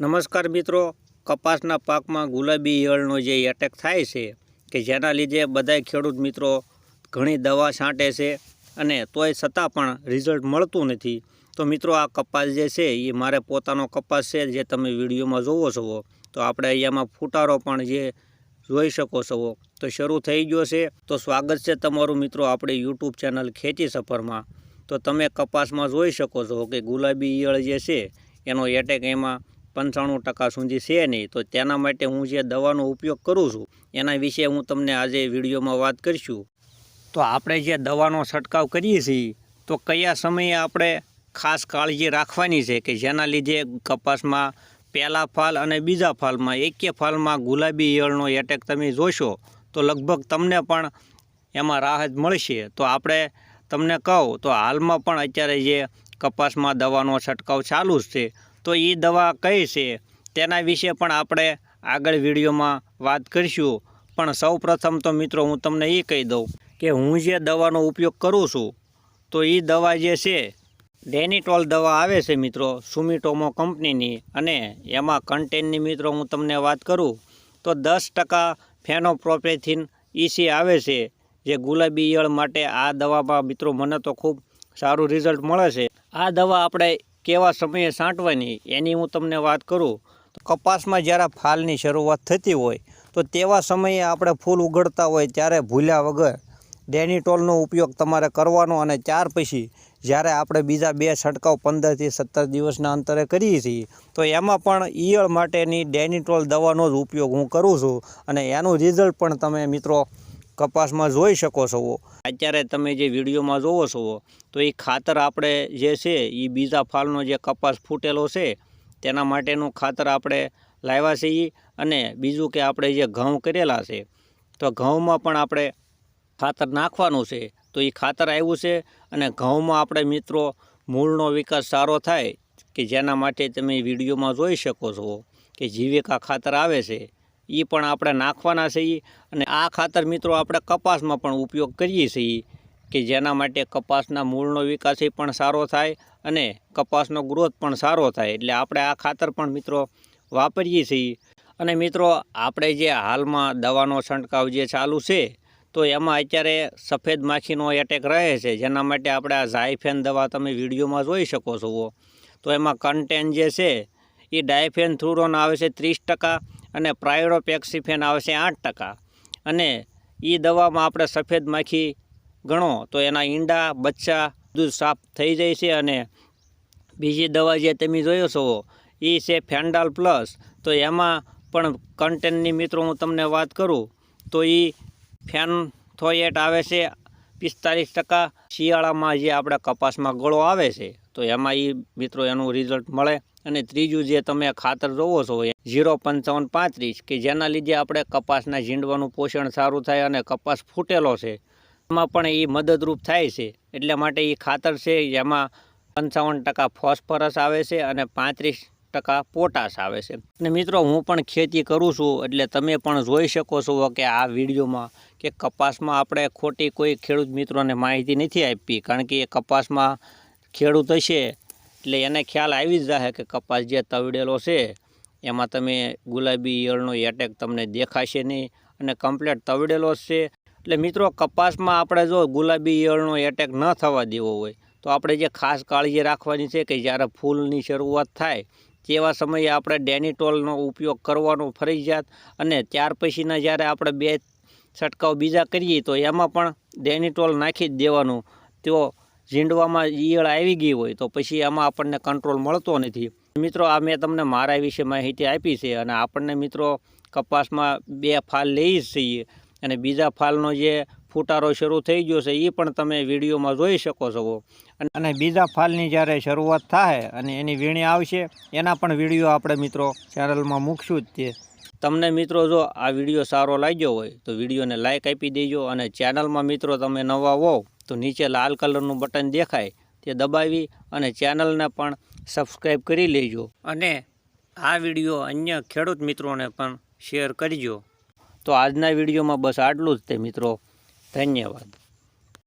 નમસ્કાર મિત્રો, કપાસના પાકમાં ગુલાબી ઈયળનો જે એટેક થાય છે, કે જેના લીધે બધાય ખેડૂત મિત્રો ઘણી દવા છાંટે છે અને તોય છતાં પણ રિઝલ્ટ મળતું નથી. તો મિત્રો, આ કપાસ જે છે, એ મારે પોતાનો કપાસ છે જે તમે વિડીયોમાં જોવો છો. તો આપણે અહીંયામાં ફૂટારો પણ જે જોઈ શકો છો. તો શરૂ થઈ ગયો છે. તો સ્વાગત છે તમારું મિત્રો આપણી યુટ્યુબ ચેનલ ખેતી સફરમાં. તો તમે કપાસમાં જોઈ શકો છો કે ગુલાબી ઈયળ જે છે, એનો એટેક એમાં પંચાણું ટકા સુધી છે નહીં. તો તેના માટે હું જે દવાનો ઉપયોગ કરું છું, એના વિશે હું તમને આજે વિડીયોમાં વાત કરીશું. તો આપણે જે દવાનો છંટકાવ કરીએ છીએ, તો કયા સમયે આપણે ખાસ કાળજી રાખવાની છે કે જેના લીધે કપાસમાં પહેલા ફાલ અને બીજા ફાલમાં, એકે ફાલમાં ગુલાબી ઈયળનો એટેક તમે જોશો, તો લગભગ તમને પણ એમાં રાહત મળશે. તો આપણે તમને કહું, તો હાલમાં પણ અત્યારે જે કપાસમાં દવાનો છંટકાવ ચાલુ જ છે. તો એ દવા કઈ છે? તેના વિશે પણ આપણે આગળ વિડીયોમાં વાત કરીશું. પણ સૌ તો મિત્રો હું તમને એ કહી દઉં કે હું જે દવાનો ઉપયોગ કરું છું, તો એ દવા જે છે, ડેનિટોલ દવા આવે છે મિત્રો, સુમિટોમો કંપનીની. અને એમાં કન્ટેનની મિત્રો હું તમને વાત કરું, તો દસ ટકા ફેનોપ્રોપેથિન ઈસી આવે છે, જે ગુલાબી ઈયળ માટે આ દવામાં મિત્રો મને તો ખૂબ સારું રિઝલ્ટ મળે છે. આ દવા આપણે કેવા સમયે છાંટવાની એની હું તમને વાત કરું. કપાસમાં જ્યારે ફાલની શરૂઆત થતી હોય, તો તેવા સમયે આપણે ફૂલ ઉગડતા હોય ત્યારે ભૂલ્યા વગર ડેનિટોલનો ઉપયોગ તમારે કરવાનો અને ત્યાર પછી જ્યારે આપણે બીજા બે છંટકાવ પંદરથી સત્તર દિવસના અંતરે કરીએ છીએ, તો એમાં પણ ઈયળ માટેની ડેનિટોલ દવાનો જ ઉપયોગ હું કરું છું. અને એનું રિઝલ્ટ પણ તમે મિત્રો કપાસમાં જોઈ શકો છો. અત્યારે તમે જે વિડીયોમાં જોવો છો, તો એ ખાતર આપણે જે છે એ બીજા ફાલનો જે કપાસ ફૂટેલો છે, તેના માટેનું ખાતર આપણે લાવ્યા છીએ અને બીજું કે આપણે જે ઘઉં કરેલા છે, તો ઘઉંમાં પણ આપણે ખાતર નાખવાનું છે. તો એ ખાતર આવ્યું છે અને ઘઉંમાં આપણે મિત્રો મૂળનો વિકાસ સારો થાય કે જેના માટે તમે વિડીયોમાં જોઈ શકો છો કે જીવિકા ખાતર આવે છે. એ પણ આપણે નાખવાના છીએ અને આ ખાતર મિત્રો આપણે કપાસમાં પણ ઉપયોગ કરીએ છીએ કે જેના માટે કપાસના મૂળનો વિકાસ પણ સારો થાય અને કપાસનો ગ્રોથ પણ સારો થાય. એટલે આપણે આ ખાતર પણ મિત્રો વાપરીએ છીએ અને મિત્રો, આપણે જે હાલમાં દવાનો છંટકાવ જે ચાલુ છે, તો એમાં અત્યારે સફેદ માખીનો એટેક રહે છે. જેના માટે આપણે આ ઝાયફેન દવા તમે વિડીયોમાં જોઈ શકો છો. તો એમાં કન્ટેન જે છે એ ડાયફેન થ્રુરોન આવે છે ત્રીસ ટકા અને પ્રાયોરોપેક્સિફેન આવે છે આઠ ટકા. અને એ દવામાં આપણે સફેદ માખી ગણો તો એના ઈંડા, બચ્ચા, દૂધ સાફ થઈ જાય છે અને બીજી દવા જે તમે જોયો છો એ છે ફેન્ડાલ પ્લસ. તો એમાં પણ કન્ટેનની મિત્રો હું તમને વાત કરું, તો એ ફેનથોયેટ આવે છે પિસ્તાલીસ ટકા શિયાળામાં જે આપણા કપાસમાં ગળો આવે છે, તો એમાં એ મિત્રો એનું રિઝલ્ટ મળે. અને ત્રીજું જે તમે ખાતર જોવો છો, એ ઝીરો પંચાવન પાંત્રીસ કે જેના લીધે આપણે કપાસના ઝીંડવાનું પોષણ સારું થાય અને કપાસ ફૂટેલો છે, એમાં પણ એ મદદરૂપ થાય છે. એટલે માટે એ ખાતર છે, એમાં પંચાવન ટકા ફોસ્ફરસ આવે છે અને પાંત્રીસ ટકા પોટાશ આવે છે. અને મિત્રો, હું પણ ખેતી કરું છું, એટલે તમે પણ જોઈ શકો છો કે આ વિડીયોમાં કે કપાસમાં આપણે ખોટી કોઈ ખેડૂત મિત્રોને માહિતી નથી આપી, કારણ કે એ કપાસમાં ખેડૂત હશે, એટલે એને ખ્યાલ આવી જ રહે કે કપાસ જે તવડેલો છે, એમાં તમે ગુલાબી ઈયળનો એટેક તમને દેખાશે નહીં અને કમ્પ્લેટ તવડેલો છે. એટલે મિત્રો, કપાસમાં આપણે જો ગુલાબી ઈયળનો એટેક ન થવા દેવો હોય, તો આપણે જે ખાસ કાળજી રાખવાની છે કે જ્યારે ફૂલની શરૂઆત થાય તેવા સમયે આપણે ડેનિટોલનો ઉપયોગ કરવાનો ફરજિયાત અને ત્યાર પછીના જ્યારે આપણે બે છંટકાવ બીજા કરીએ તો એમાં પણ ડેનિટોલ નાખી જ દેવાનું. તો ઝીંડવામાં ઈયળ આવી ગઈ હોય તો પછી એમાં આપણને કંટ્રોલ મળતો નથી. મિત્રો, આ મેં તમને મારા વિશે માહિતી આપી છે અને આપણને મિત્રો કપાસમાં બે ફાલ લઈ જ છીએ અને બીજા ફાલનો જે ફૂટારો શરૂ થઈ ગયો છે એ પણ તમે વિડીયોમાં જોઈ શકો છો. અને બીજા ફાલની જ્યારે શરૂઆત થાય અને એની વીણી આવશે, એના પણ વીડિયો આપણે મિત્રો ચેનલમાં મૂકશું જ તે. તમને મિત્રો જો આ વીડિયો સારો લાગ્યો હોય, તો વિડીયોને લાઇક આપી દેજો અને ચેનલમાં મિત્રો તમે નવા હોવ, તો નીચે લાલ કલરનું બટન દેખાય, તે દબાવી અને ચેનલને પણ સબસ્ક્રાઈબ કરી લેજો. અને આ વીડિયો અન્ય ખેડૂત મિત્રોને પણ શેર કરજો. તો આજના વિડીયોમાં બસ આટલું જ તે મિત્રો. Та ні, ладно.